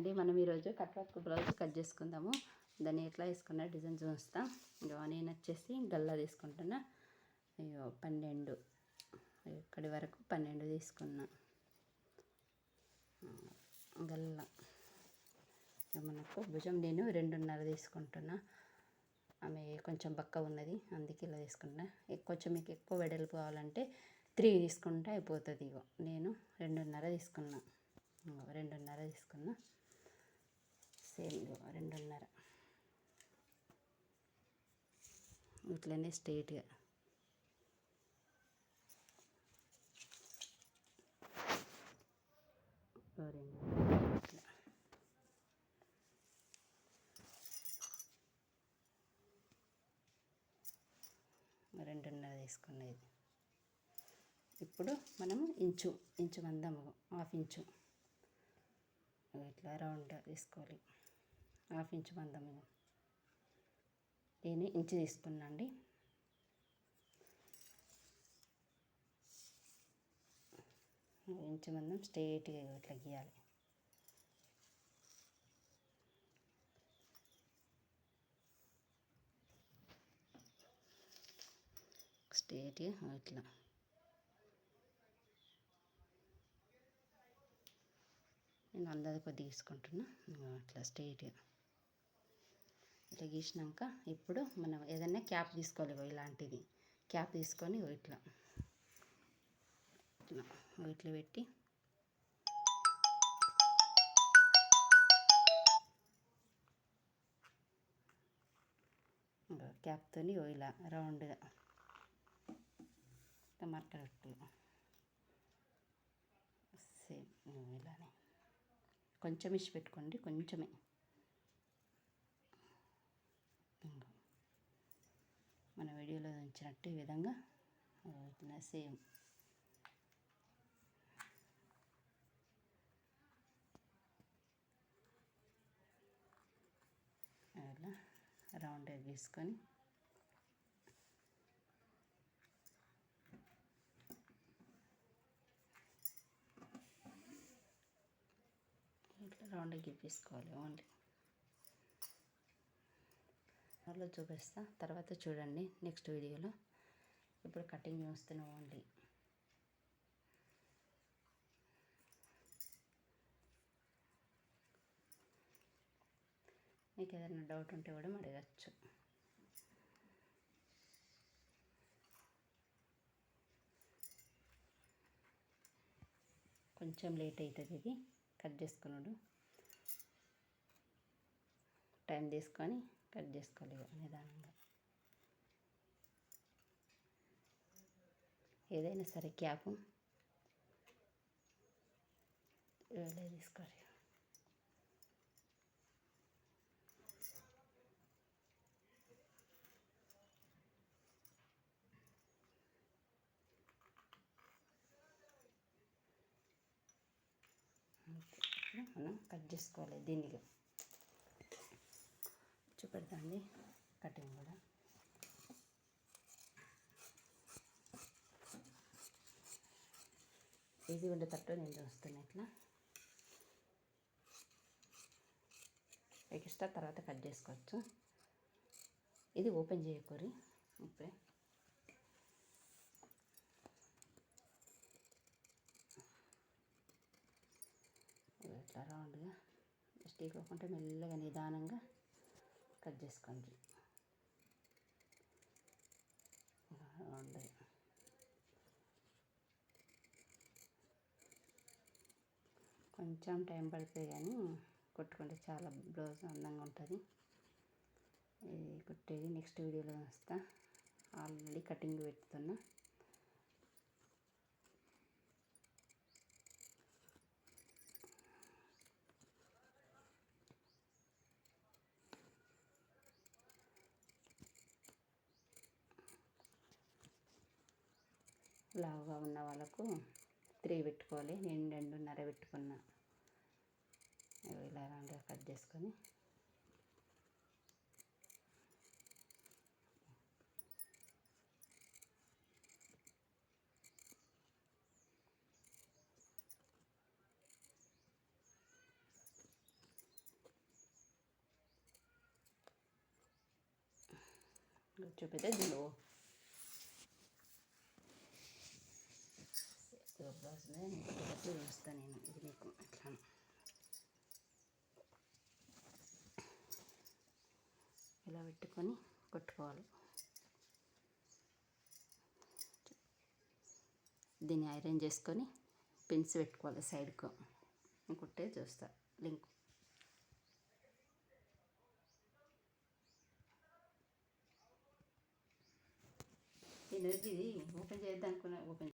అండి మనం ఈరోజు కట్ బ్లౌజ్ కట్ చేసుకుందాము. దాన్ని ఎట్లా వేసుకున్నా డిజైన్ చూస్తాం ఇగో నేను వచ్చేసి గల్లా తీసుకుంటున్నా. అయ్యో పన్నెండు. ఇక్కడి వరకు పన్నెండు తీసుకున్నా. గల్లా మనకు భుజం నేను రెండున్నర తీసుకుంటున్నా. ఆమె కొంచెం బక్క ఉన్నది అందుకే ఇలా తీసుకుంటున్నా. కొంచెం మీకు ఎక్కువ వెడల్పు కావాలంటే త్రీ తీసుకుంటే అయిపోతుంది ఇగో నేను రెండున్నర తీసుకున్నా. రెండున్నర తీసుకున్నా. రెండు రెండున్నర. ఇట్లనే స్ట్రైట్గా రెండున్నర. ఇట్లా రెండున్నర తీసుకునేది ఇప్పుడు మనము ఇంచు ఇంచు మందము హాఫ్ ఇంచు. ఇట్లా రౌండ్ తీసుకోవాలి. హాఫ్ ఇంచ్ మందము నేను ఇంచు తీసుకున్నా అండి ఇంచు మందం స్ట్రైట్గా ఇట్లా గీయాలి. స్ట్రైట్గా ఇట్లా. నేను అందరి కొద్దిగా తీసుకుంటున్నా అట్లా స్ట్రైట్గా. ఇట్లా గీసినాక ఇప్పుడు మనం ఏదైనా క్యాప్ తీసుకోవాలి ఇలాంటిది. క్యాప్ తీసుకొని ఇట్లా. ఇట్లా ఇట్లా పెట్టి. క్యాప్తో క్యాప్తోని ఇలా రౌండ్గా. మరక సేమ్ ఇలానే. కొంచెం ఇచ్చి పెట్టుకోండి కొంచెమే. మన వీడియోలో ఉంచినట్టు ఈ విధంగా ఇగో సేమ్ అలా రౌండ్ గీసుకొని ఇట్లా రౌండ్ గీపించుకోవాలి ఓన్లీ. అలా చూపిస్తా. తర్వాత చూడండి నెక్స్ట్ వీడియోలో. ఇప్పుడు కటింగ్ చూస్తున్నాం ఓన్లీ మీకు ఏదైనా డౌట్ ఉంటే కూడా అడగచ్చు. కొంచెం లేట్ అవుతుంది ఇది. కట్ చేసుకున్నాడు. టైం తీసుకొని కట్ చేసుకోవాలి నిదానంగా. ఏదైనా సరే క్యాప్ ఇవాళ తీసుకోవాలి మనం కట్ చేసుకోవాలి దీనికి చూపెడతాండి. కటింగ్ కూడా. ఈజీ ఉండేటట్టు నేను చూస్తున్నా ఇట్లా. ఎక్స్ట్రా తర్వాత కట్ చేసుకోవచ్చు. ఇది ఓపెన్ చేయకూరి ఇప్పుడే. ఇట్లా రౌండ్గా స్టీక్ ఇవ్వకుంటే మెల్లగా నిదానంగా కట్ చేసుకోండి. కొంచెం టైం పడుతుంది కానీ కుట్టుకుంటే చాలా బ్లౌజ్ అందంగా ఉంటుంది. ఇది కుట్టేది నెక్స్ట్ వీడియోలో వస్తా. ఆల్రెడీ కటింగ్ పెడుతున్నా లావుగా ఉన్న వాళ్ళకు త్రీ పెట్టుకోవాలి. నేను రెండున్నర పెట్టుకున్నా. ఇలా రౌండ్గా కట్ చేసుకొని. చూపితే దీనిలో బ్లౌజ్ మీద బట్టి నేను. ఇది మీకు అట్లా. ఇలా పెట్టుకొని కొట్టుకోవాలి. దీన్ని ఐరన్ చేసుకొని పిన్స్ పెట్టుకోవాలి సైడ్కు కుట్టే చూస్తా. లింక్ ఈ ఇది ఓపెన్ చేద్దాం అనుకున్నా ఓపెన్